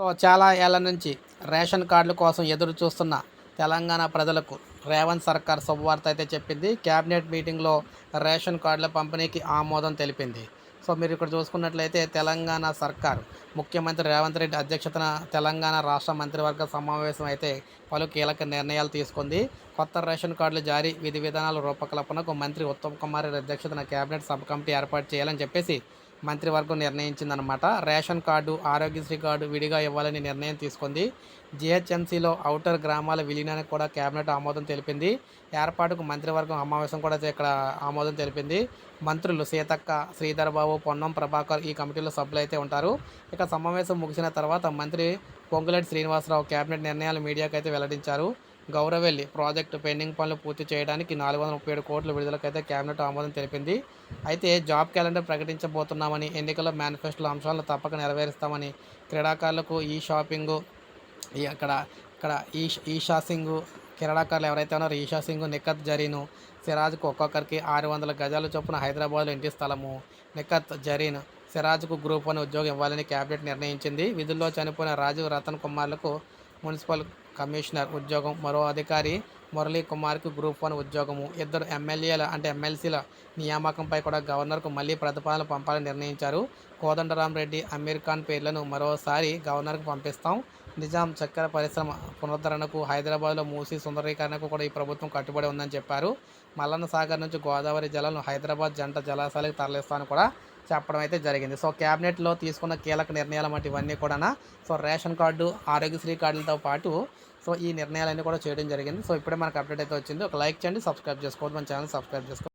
So చాలా ఏళ్ళ నుంచి రేషన్ కార్డుల కోసం ఎదురు చూస్తున్న తెలంగాణ ప్రజలకు రేవంత్ సర్కార్ శుభవార్త అయితే చెప్పింది. క్యాబినెట్ మీటింగ్లో రేషన్ కార్డుల పంపిణీకి ఆమోదం తెలిపింది. సో మీరు ఇక్కడ చూసుకున్నట్లయితే తెలంగాణ సర్కార్ ముఖ్యమంత్రి రేవంత్ రెడ్డి అధ్యక్షతన తెలంగాణ రాష్ట్ర మంత్రివర్గ సమావేశం అయితే పలు కీలక నిర్ణయాలు తీసుకుంది. కొత్త రేషన్ కార్డుల జారీ విధి విధానాల రూపకల్పనకు మంత్రి ఉత్తమ్ కుమార్ రెడ్డి అధ్యక్షతన కేబినెట్ సబ్ కమిటీ ఏర్పాటు చేయాలని చెప్పేసి మంత్రివర్గం నిర్ణయించిందనమాట రేషన్ కార్డు ఆరోగ్యశ్రీ కార్డు విడిగా ఇవ్వాలని నిర్ణయం తీసుకుంది. జిహెచ్ఎంసీలో ఔటర్ గ్రామాల విలీనానికి కూడా కేబినెట్ ఆమోదం తెలిపింది. ఏర్పాటుకు మంత్రివర్గం సమావేశం కూడా ఇక్కడ ఆమోదం తెలిపింది. మంత్రులు సీతక్క శ్రీధర్ బాబు పొన్నం ప్రభాకర్ ఈ కమిటీలో సభ్యులు అయితే ఉంటారు. ఇక సమావేశం ముగిసిన తర్వాత మంత్రి పొంగులేటి శ్రీనివాసరావు కేబినెట్ నిర్ణయాలు మీడియాకు అయితే వెల్లడించారు. గౌరవెల్లి ప్రాజెక్టు పెండింగ్ పనులు పూర్తి చేయడానికి నాలుగు వందల ముప్పై ఏడు కోట్ల విడుదలకైతే కేబినెట్ ఆమోదం తెలిపింది. అయితే జాబ్ క్యాలెండర్ ప్రకటించబోతున్నామని ఎన్నికల మేనిఫెస్టోలో అంశాలను తప్పక నెరవేరుస్తామని క్రీడాకారులకు ఈ షాపింగ్ ఈ అక్కడ ఇక్కడ ఈ ఈషా సింగ్ క్రీడాకారులు ఎవరైతే ఉన్నారో ఈషా సింగ్ నిఖత్ జరీను సిరాజ్కు ఒక్కొక్కరికి ఆరు వందల గజాల చొప్పున హైదరాబాద్లో ఇంటి స్థలము. నిఖత్ జరీన్ సిరాజ్కు గ్రూప్ వన్ ఉద్యోగం ఇవ్వాలని కేబినెట్ నిర్ణయించింది. విధుల్లో చనిపోయిన రాజీవ్ రతన్ కుమార్లకు మున్సిపల్ కమిషనర్ ఉద్యోగం. మరో అధికారి మురళీ కుమార్కు గ్రూప్ వన్ ఉద్యోగము. ఇద్దరు ఎమ్మెల్యేల అంటే ఎమ్మెల్సీల నియామకంపై కూడా గవర్నర్కు మళ్ళీ ప్రతిపాదనలు పంపాలని నిర్ణయించారు. కోదండరామరెడ్డి అమీర్ ఖాన్ పేర్లను మరోసారి గవర్నర్కు పంపిస్తాం. నిజాం చక్కెర పరిశ్రమ పునరుద్ధరణకు హైదరాబాద్లో మూసి సుందరీకరణకు కూడా ఈ ప్రభుత్వం కట్టుబడి ఉందని చెప్పారు. మల్లన్న సాగర్ నుంచి గోదావరి జలాలను హైదరాబాద్ జంట జలాశయాలకు తరలిస్తామని కూడా చెప్పడం అయితే జరిగింది. సో క్యాబినెట్లో తీసుకున్న కీలక నిర్ణయాలు వంటి ఇవన్నీ కూడా సో రేషన్ కార్డు ఆరోగ్యశ్రీ కార్డులతో పాటు సో ఈ నిర్ణయాలన్నీ కూడా చేయడం జరిగింది. సో ఇప్పుడే మనకు అప్డేట్ అయితే వచ్చింది. ఒక లైక్ చేయండి సబ్స్క్రైబ్ చేసుకోవద్దు. మన ఛానల్ సబ్స్క్రైబ్ చేసుకోండి